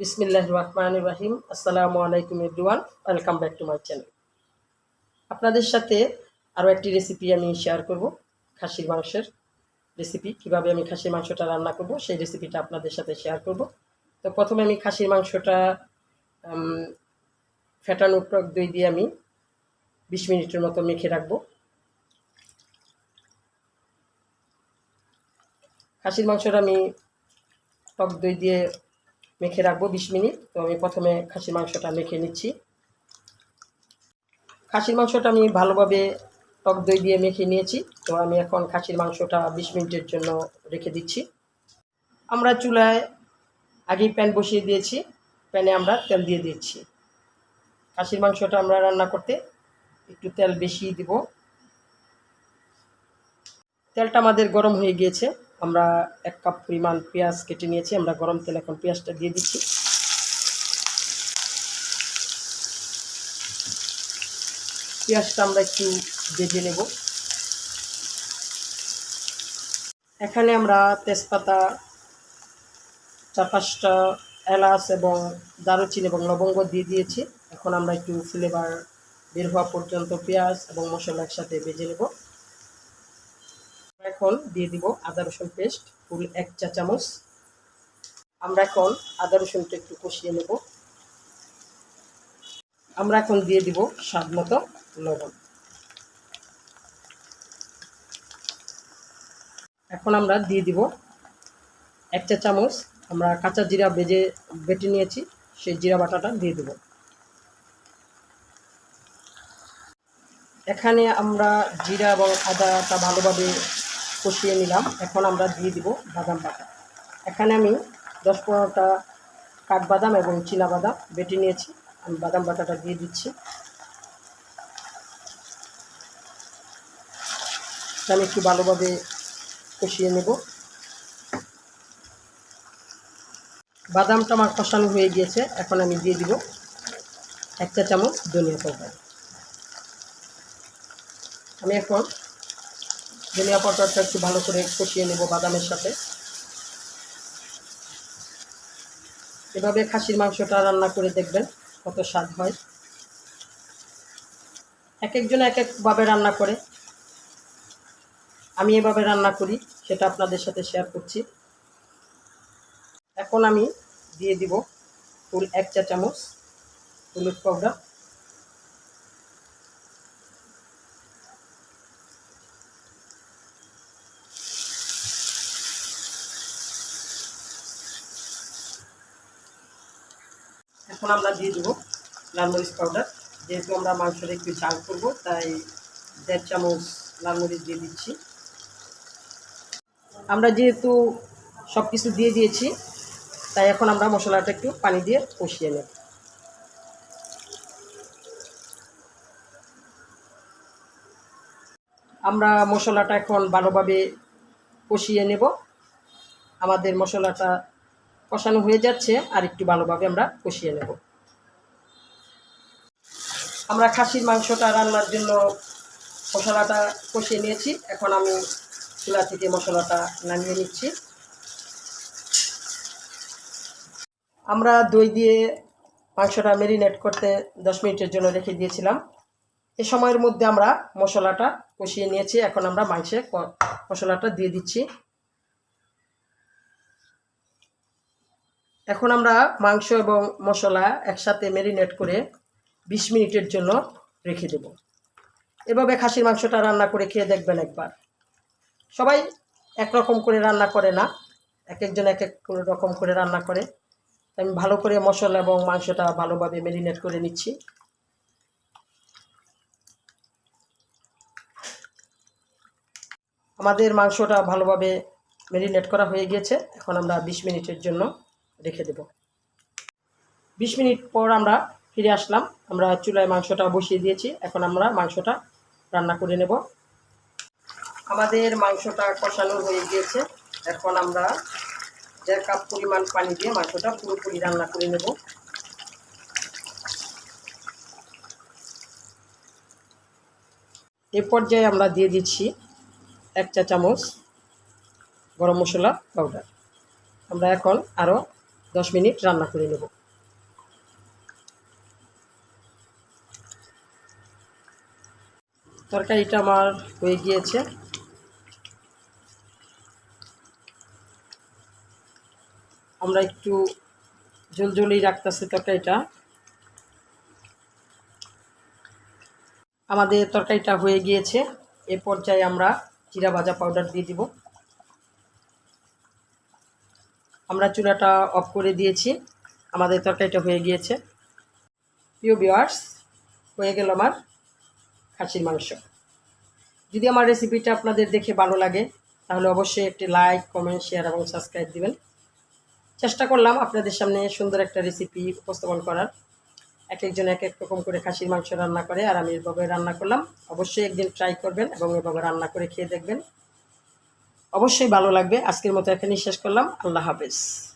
বিসমিল্লাহ রহমান রাহিম। আসসালামু আলাইকুম everyone, welcome back to my channel. আপনাদের সাথে আরও একটি রেসিপি আমি শেয়ার করব, খাসির মাংসের রেসিপি। কীভাবে আমি খাসির মাংসটা রান্না করব, সেই রেসিপিটা আপনাদের সাথে শেয়ার করব। তো প্রথমে আমি খাসির মাংসটা ফেটানো টক দই দিয়ে আমি বিশ মিনিটের মতো মেখে রাখব। খাসির মাংসটা আমি টক দই দিয়ে মেখে রাখব বিশ মিনিট। তো আমি প্রথমে খাসির মাংসটা মেখে নিচ্ছি। খাসির মাংসটা আমি ভালোভাবে টক দই দিয়ে মেখে নিয়েছি। তো আমি এখন খাসির মাংসটা বিশ মিনিটের জন্য রেখে দিচ্ছি। আমরা চুলায় আগেই প্যান বসিয়ে দিয়েছি। প্যানে আমরা তেল দিয়ে দিচ্ছি। খাসির মাংসটা আমরা রান্না করতে একটু তেল বেশি দিব। তেলটা আমাদের গরম হয়ে গিয়েছে। আমরা এক কাপ পরিমাণ পেঁয়াজ কেটে নিয়েছি, আমরা গরম তেল এখন পেঁয়াজটা দিয়ে দিচ্ছি। পেঁয়াজটা আমরা একটু ভেজে নেব। এখানে আমরা তেজপাতা চার পাঁচটা এলাচ এবং দারুচিনি এবং লবঙ্গ দিয়ে দিয়েছি। এখন আমরা একটু ফ্লেভার বের হওয়া পর্যন্ত পেঁয়াজ এবং মশলা একসাথে ভেজে নেব। এখন দিয়ে দিব আদা রসুন পেস্ট, ফুল এক চা চামচ। আমরা এখন আদা রসুনটা একটু কষিয়ে নেব। আমরা এখন দিয়ে দিব স্বাদ মতো লবণ। এখন আমরা দিয়ে দিব এক চা চামচ। আমরা কাঁচা জিরা বেজে, বেটে নিয়েছি, সেই জিরা বাটাটা দিয়ে দেব। এখানে আমরা জিরা এবং আদাটা ভালোভাবে কষিয়ে নিলাম। এখন আমরা দিয়ে দিব বাদাম বাটা। এখানে আমি দশ পনেরোটা কাঠবাদাম এবং বাদাম বেটে নিয়েছি। আমি বাদাম বাটাটা দিয়ে দিচ্ছি। আমি একটু ভালোভাবে কষিয়ে নেব। বাদামটা আমার কষানো হয়ে গিয়েছে। এখন আমি দিয়ে দিব এক চা চামচ ধনিয়া পাউডার। আমি এখন ধনিয়া পাউডারটা একটু ভালো করে কষিয়ে নেব বাদামের সাথে। এভাবে খাসির মাংসটা রান্না করে দেখবেন কত স্বাদ হয়। এক একজন এক একভাবে রান্না করে। আমি এভাবে রান্না করি, সেটা আপনাদের সাথে শেয়ার করছি। এখন আমি দিয়ে দিব ফুল এক চা চামচ হলুদ পাউডার। এখন আমরা দিয়ে দেবো লাল মরিচ পাউডার যেহেতু আমরা মাংসটা একটু ঝাল করব, তাই দেড় চামচ লাল মরিচ দিয়ে দিচ্ছি। আমরা যেহেতু সব কিছু দিয়ে দিয়েছি, তাই এখন আমরা মশলাটা একটু পানি দিয়ে কষিয়ে নেব। আমরা মশলাটা এখন ভালোভাবে কষিয়ে নেব। আমাদের মশলাটা কষানো হয়ে যাচ্ছে, আর একটু ভালোভাবে আমরা কষিয়ে নেব। আমরা খাসির মাংসটা রান্নার জন্য মশলাটা কষিয়ে নিয়েছি। এখন আমি চুলা থেকে মশলাটা নামিয়ে নিচ্ছি। আমরা দই দিয়ে মাংসটা মেরিনেট করতে দশ মিনিটের জন্য রেখে দিয়েছিলাম। এ সময়ের মধ্যে আমরা মশলাটা কষিয়ে নিয়েছি। এখন আমরা মাংসে মশলাটা দিয়ে দিচ্ছি। এখন আমরা মাংস এবং মশলা একসাথে মেরিনেট করে বিশ মিনিটের জন্য রেখে দেব। এভাবে খাসির মাংসটা রান্না করে খেয়ে দেখবেন একবার। সবাই একরকম করে রান্না করে না এক একজন এক এক রকম করে রান্না করে। আমি ভালো করে মশলা এবং মাংসটা ভালোভাবে মেরিনেট করে নিচ্ছি। আমাদের মাংসটা ভালোভাবে মেরিনেট করা হয়ে গিয়েছে। এখন আমরা বিশ মিনিটের জন্য রেখে দেব। বিশ মিনিট পর আমরা ফিরে আসলাম। আমরা চুলায় মাংসটা বসিয়ে দিয়েছি। এখন আমরা মাংসটা রান্না করে নেব। আমাদের মাংসটা কষানো হয়ে গিয়েছে। এখন আমরা দেড় কাপ পরিমাণ পানি দিয়ে মাংসটা পুরোপুরি রান্না করে নেব। এ পর্যায়ে আমরা দিয়ে দিচ্ছি এক চা চামচ গরম মশলা পাউডার। আমরা এখন আরও দশ মিনিট রান্না করে নেব। তরকারিটা আমার হয়ে গিয়েছে। আমরা একটু জলজলেই রাখতেছি তরকারিটা। আমাদের তরকারিটা হয়ে গিয়েছে। এ পর্যায়ে আমরা জিরা ভাজা পাউডার দিয়ে দিব। আমরা চুলাটা অফ করে দিয়েছি। আমাদের তরকারিটা হয়ে গিয়েছে। প্রিয় ভিওয়ার্স হয়ে গেল আমার খাসির মাংস। যদি আমার রেসিপিটা আপনাদের দেখে ভালো লাগে, তাহলে অবশ্যই একটি লাইক কমেন্ট শেয়ার এবং সাবস্ক্রাইব দিবেন। চেষ্টা করলাম আপনাদের সামনে সুন্দর একটা রেসিপি উপস্থাপন করার। এক একজন এক এক রকম করে খাসির মাংস রান্না করে আর আমি এভাবে রান্না করলাম। অবশ্যই একদিন ট্রাই করবেন এবং এভাবে রান্না করে খেয়ে দেখবেন। অবশ্যই ভালো লাগবে। আজকের মতো এখানেই শেষ করলাম। আল্লাহ হাফেজ।